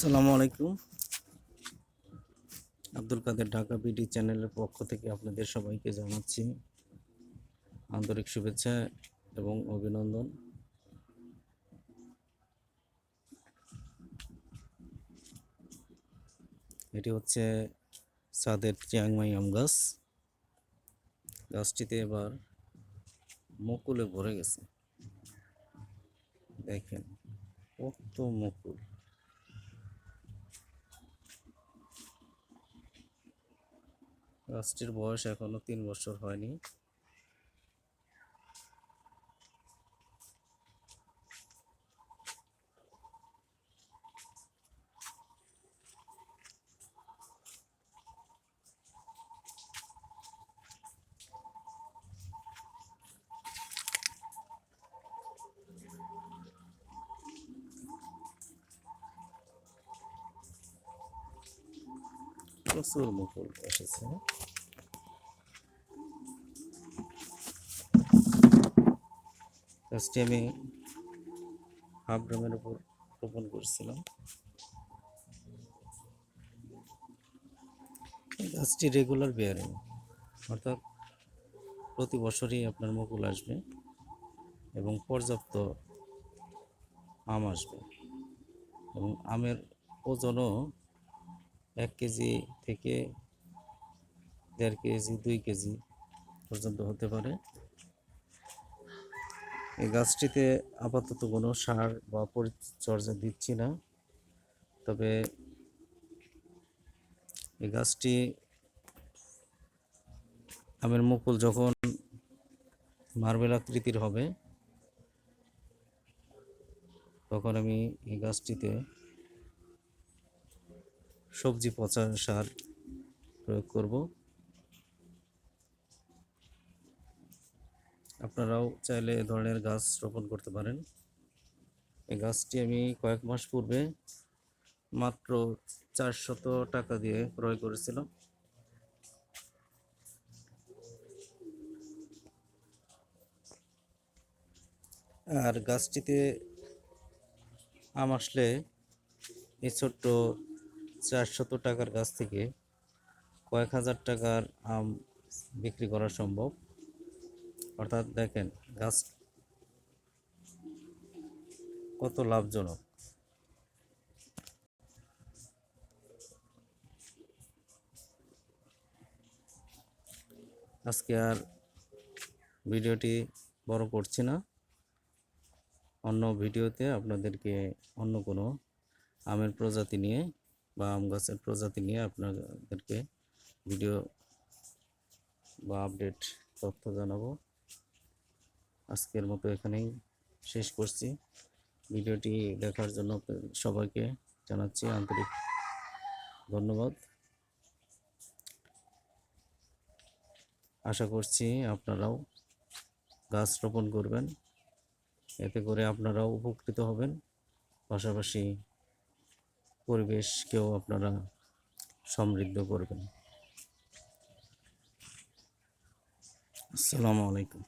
আসসালামু আলাইকুম। আব্দুল কাদের ঢাকা বিডি চ্যানেলের পক্ষ থেকে আপনাদের সবাইকে জানাচ্ছি আন্তরিক শুভেচ্ছা এবং অভিনন্দন। এটি হচ্ছে সাদের চিয়াংমাই আম গাছ। গাছটিতে এবার মুকুলে ভরে গেছে। দেখেন, কত মুকুল। গাছটির বয়স এখনও তিন বছর হয়নি। প্রচুর মুকুল এসেছে। গাছটি আমি হাফ ড্রামের উপর রোপণ করছিলাম। গাছটি রেগুলার বেয়ারিং অর্থাৎ প্রতি বছরই আপনার মুকুল আসবে এবং পর্যাপ্ত আম আসবে এবং আমের ওজনও এক কেজি থেকে দেড় কেজি, দুই কেজি পর্যন্ত হতে পারে। এই গাছটিতে আপাতত কোনো সার বা পরিচর্যা দিচ্ছি না। তবে এই গাছটি আমের মুকুল যখন মার্বেল আকৃতির হবে, তখন আমি এই গাছটিতে সবজি পচা সার প্রয়োগ করব। আপনারাও চাইলে এ ধরনের গাছ রোপণ করতে পারেন। এই গাছটি আমি কয়েক মাস পূর্বে মাত্র চারশত টাকা দিয়ে ক্রয় করেছিলাম। আর গাছটিতে আম আসলে এই ছোট্ট চারশত টাকার গাছ থেকে কয়েক হাজার টাকার আম বিক্রি করা সম্ভব। অর্থাৎ দেখেন, গাছ কত লাভজনক। আজকে আর ভিডিওটি বড় করছি না। অন্য ভিডিওতে আপনাদেরকে অন্য কোনো আমের প্রজাতি নিয়ে বা আম গাছের প্রজাতি নিয়ে আপনাদেরকে ভিডিও বা আপডেট তথ্য জানাব। আজকের মতো এখানেই শেষ করছি। ভিডিওটি দেখার জন্য সবাইকে জানাচ্ছি আন্তরিক ধন্যবাদ। আশা করছি আপনারাও গাছ রোপণ করবেন। এতে করে আপনারাও উপকৃত হবেন। পাশাপাশি পরিবেশকেও আপনারা সমৃদ্ধ করবেন। আসসালামু আলাইকুম।